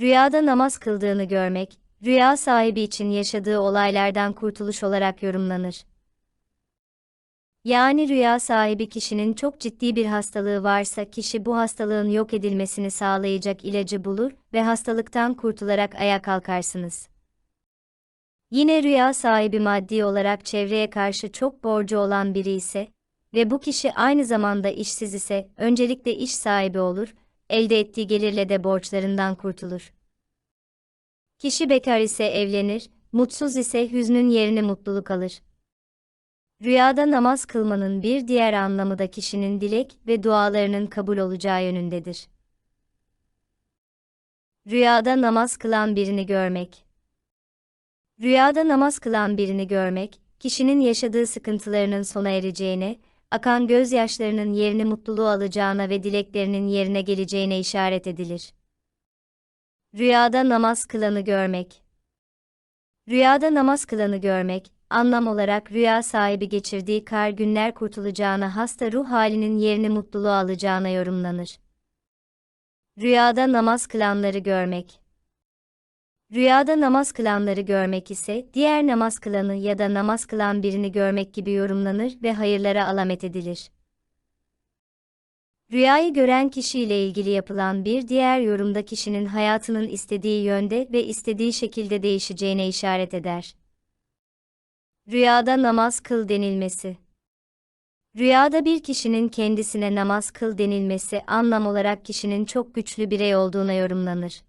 Rüyada namaz kıldığını görmek, rüya sahibi için yaşadığı olaylardan kurtuluş olarak yorumlanır. Yani rüya sahibi kişinin çok ciddi bir hastalığı varsa kişi bu hastalığın yok edilmesini sağlayacak ilacı bulur ve hastalıktan kurtularak ayağa kalkarsınız. Yine rüya sahibi maddi olarak çevreye karşı çok borcu olan biri ise ve bu kişi aynı zamanda işsiz ise öncelikle iş sahibi olur, elde ettiği gelirle de borçlarından kurtulur. Kişi bekar ise evlenir, mutsuz ise hüznün yerini mutluluk alır. Rüyada namaz kılmanın bir diğer anlamı da kişinin dilek ve dualarının kabul olacağı yönündedir. Rüyada namaz kılan birini görmek. Rüyada namaz kılan birini görmek, kişinin yaşadığı sıkıntılarının sona ereceğine, akan gözyaşlarının yerini mutluluğu alacağına ve dileklerinin yerine geleceğine işaret edilir. Rüyada namaz kılanı görmek. Rüyada namaz kılanı görmek, anlam olarak rüya sahibi geçirdiği kar günler kurtulacağına hasta ruh halinin yerini mutluluğu alacağına yorumlanır. Rüyada namaz kılanları görmek. Rüyada namaz kılanları görmek ise diğer namaz kılanı ya da namaz kılan birini görmek gibi yorumlanır ve hayırlara alamet edilir. Rüyayı gören kişiyle ilgili yapılan bir diğer yorumda kişinin hayatının istediği yönde ve istediği şekilde değişeceğine işaret eder. Rüyada namaz kıl denilmesi. Rüyada bir kişinin kendisine namaz kıl denilmesi anlam olarak kişinin çok güçlü birey olduğuna yorumlanır.